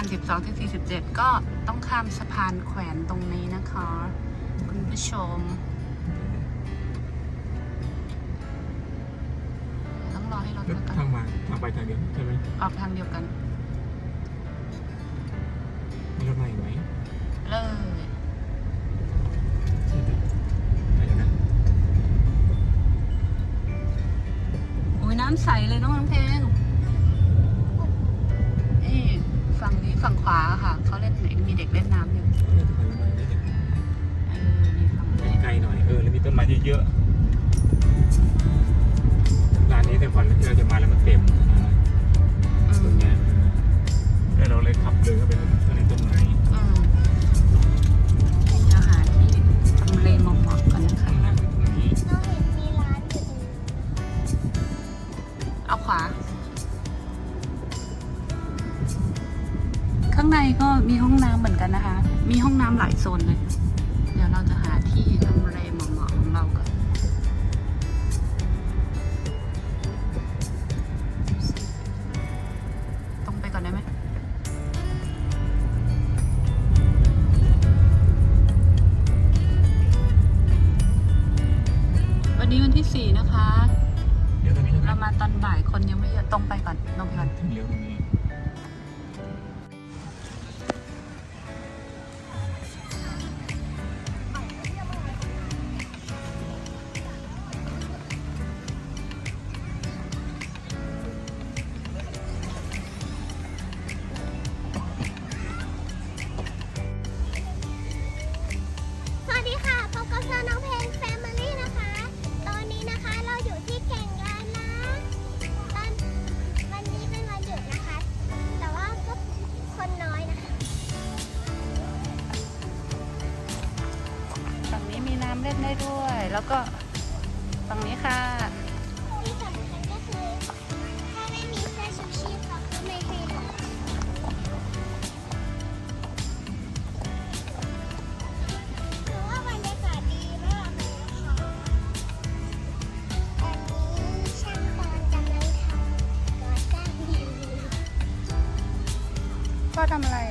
าจะข้ามไปลาน 12ที่47 ก็ต้องข้ามสะพานแขวนตรงนี้นะคะ คุณผู้ชม ต้องรอให้รถแล้วมาก่อนทางมาทางไปทางเดียวใช่ไหมออกทางเดียวกัน มีรถมาอีกไหมเลย ใช่ไหมไปแล้วนะอุ้ยน้ำใสเลยน้องน้ำเพลงนี่ ฝั่งนี้ฝั่งขวาค่ะ เขาเล่นมีเด็กเล่นน้ำอยู่นี่จะไปแล้วมาได้เห็นเออนี่ฝั่งนี้ไกลหน่อยเออแล้วมีต้นไม้เยอะๆร้านนี้แต่ก่อนที่เราจะมาแล้วมันเต็มอืตรมงเนี้ยแล้วเราเลยขับเลยเข้าไป น้องเพลงแฟมิลี่นะคะ ตอนนี้นะคะเราอยู่ที่แก่งลานนะตอนวันนี้เป็นวันหยุดนะคะ แต่ว่าก็คนน้อยนะคะ ฝั่งนี้มีน้ำเล่นได้ด้วย แล้วก็ฝั่งนี้ค่ะ ทำอะไร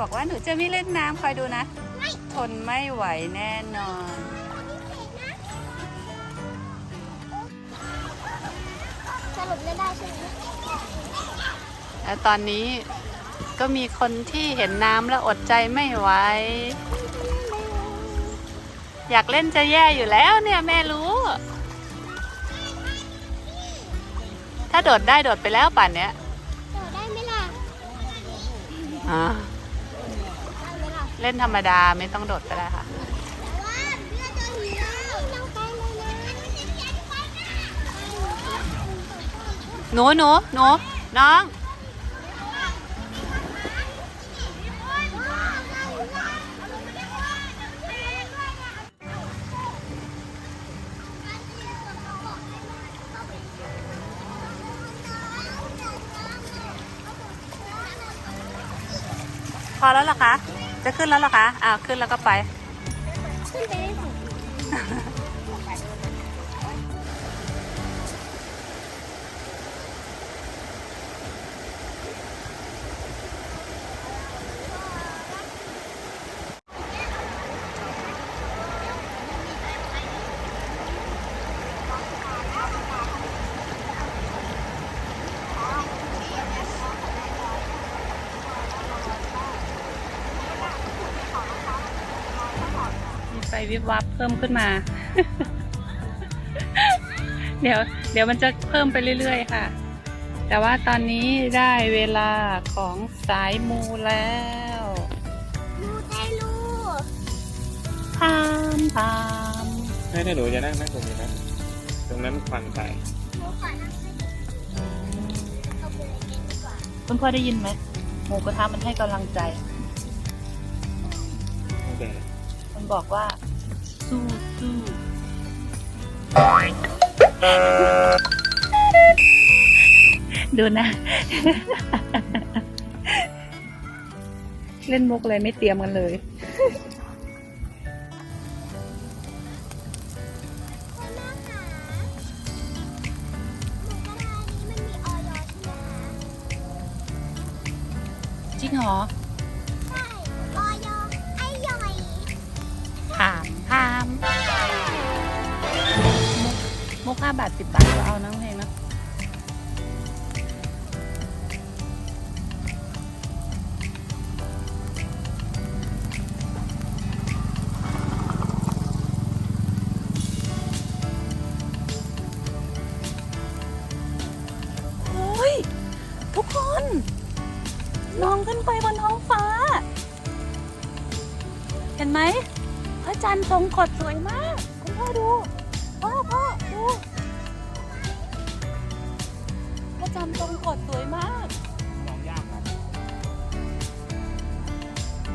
บอกว่าหนูจะไม่เล่นน้ำคอยดูนะไม่ทนไม่ไหวแน่นอน สรุปไม่ได้ใช่ไหมและตอนนี้ก็มีคนที่เห็นน้ำแล้วอดใจไม่ไหว อยากเล่นจะแย่อยู่แล้วเนี่ยแม่รู้ ถ้าโดดได้โดดไปแล้วป่านเนี้ยต่อได้ไหมล่ะ อ่าเอาไหมล่ะ เล่นธรรมดาไม่ต้องโดดก็ได้ค่ะ หนูหนูหนูน้องพอแล้วหรอคะ จะขึ้นแล้วเหรอคะ อ้าว ขึ้นแล้วก็ไป ขึ้นไปได้สุด ฟวิบวับเพิ่มขึ้นมา เดี๋ยว เดี๋ยวมันจะเพิ่มไปเรื่อย ๆ ค่ะ แต่ว่าตอนนี้ได้เวลาของสายมูแล้วมูเตลูพามพามให้ถ้าหนูจะนั่งนั่งตรงนี้นะตรงนั้นฟังไปหนูขอนั่งให้เขาไปเลยกินดีกว่าคุณพ่อได้ยินไหมหมูกระทะมันให้กำลังใจโอเค มันบอกว่า สู้สู้ดูนะ เล่นมุกเลยไม่เตรียมกันเลย ถามถามมุกห้าบาทสิบบาทก็เอานะเพลงนะโอ้ยทุกคนมองขึ้นไปบนท้องฟ้า เห็นไหม จันทร์ทรงกฎสวยมาก คุณพ่อดู พ่อพ่อดูพระจันทร์ทรงกฎสวยมาก มองยากครับ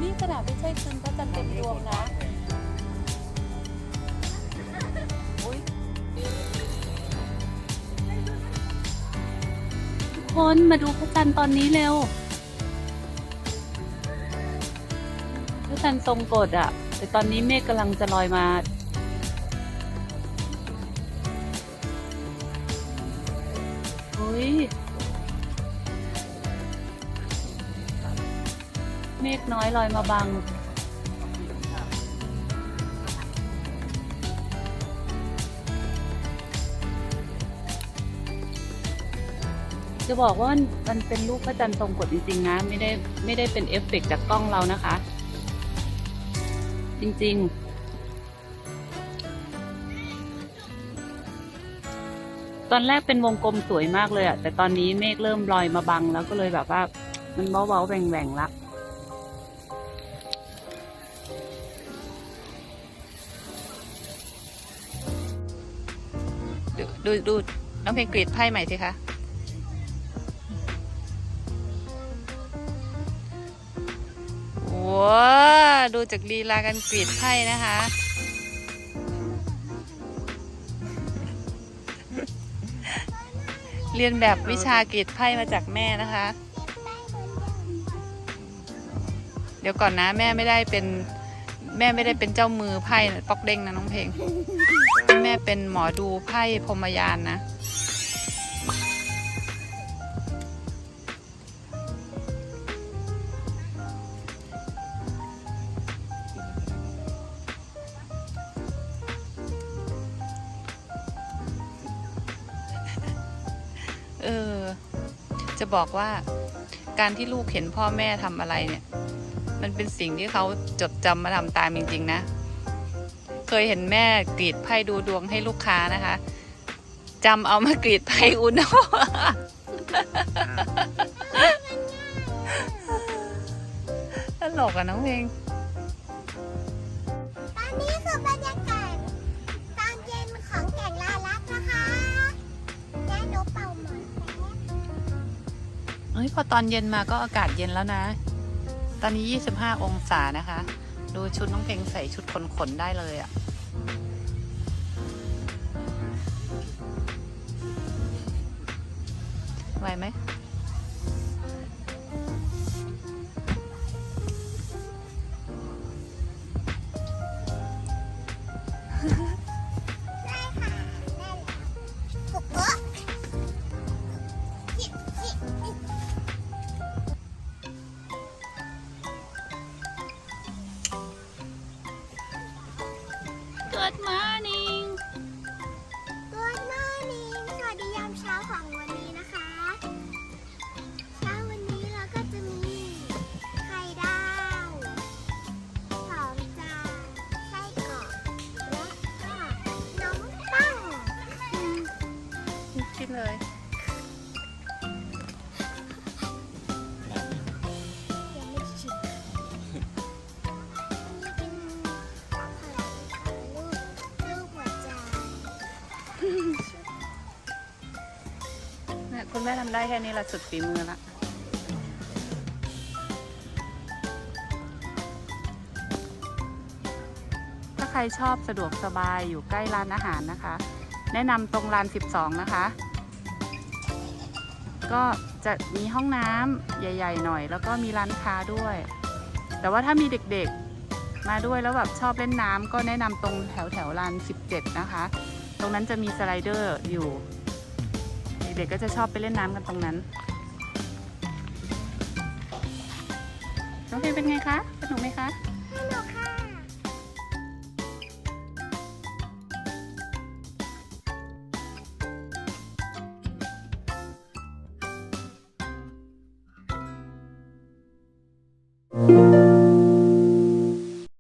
นี่ขนาดไม่ใช่คืนพระจันทร์เต็มดวงนะอุ๊ยทุกคนมาดูพระจันทร์ตอนนี้เร็ว พระจันทร์ทรงกฎอะ แต่ตอนนี้เมฆกำลังจะลอยมาอุ้ย เมฆน้อยลอยมาบังจะบอกว่ามันเป็นรูปพระจันทร์ทรงกฎจริงๆนะ ไม่ได้ไม่ได้เป็นเอฟเฟกต์จากกล้องเรานะคะ จริง ๆตอนแรกเป็นวงกลมสวยมากเลยอะแต่ตอนนี้เมฆเริ่มลอยมาบังแล้วก็เลยแบบว่า มันเบาๆแหว่งๆละดูดูดูน้องเพลงกรีดไพ่ใหม่สิคะว้า ดูจากลีลาการกรีดไพ่นะคะ เรียนแบบวิชากรีดไพ่มาจากแม่นะคะ เดี๋ยวก่อนนะแม่ไม่ได้เป็น แม่ไม่ได้เป็นเจ้ามือไพ่ปอกเด้งนะน้องเพลง แม่เป็นหมอดูไพ่พรมยานนะ จะบอกว่าการที่ลูกเห็นพ่อแม่ทำอะไรเนี่ย มันเป็นสิ่งที่เขาจดจำมาทำตามจริงๆนะ เคยเห็นแม่กรีดไพ่ดูดวงให้ลูกค้านะคะจำเอามากรีดไพ่อุโนตลกอะน้องเพลง เอ้ยพอตอนเย็นมาก็อากาศเย็นแล้วนะ ตอนนี้ 25 องศานะคะ ดูชุดน้องเพลงใส่ชุดขนขนได้เลยอะไหวไหม คุณแม่ทำได้แค่นี้ละสุดฝีมือละถ้าใครชอบสะดวกสบายอยู่ใกล้ร้านอาหารนะคะ แนะนำตรงลาน 12 นะคะ ก็จะมีห้องน้ำใหญ่ ๆ หน่อย แล้วก็มีร้านค้าด้วย แต่ว่าถ้ามีเด็กๆมาด้วยแล้วแบบชอบเล่นน้ำก็แนะนำตรงแถวแถวลาน 17 นะคะ ตรงนั้นจะมีสไลเดอร์อยู่ ด็กๆก็จะชอบไปเล่นน้ำกันตรงนั้น น้องเพลงเป็นไงคะ สนุกไหมคะ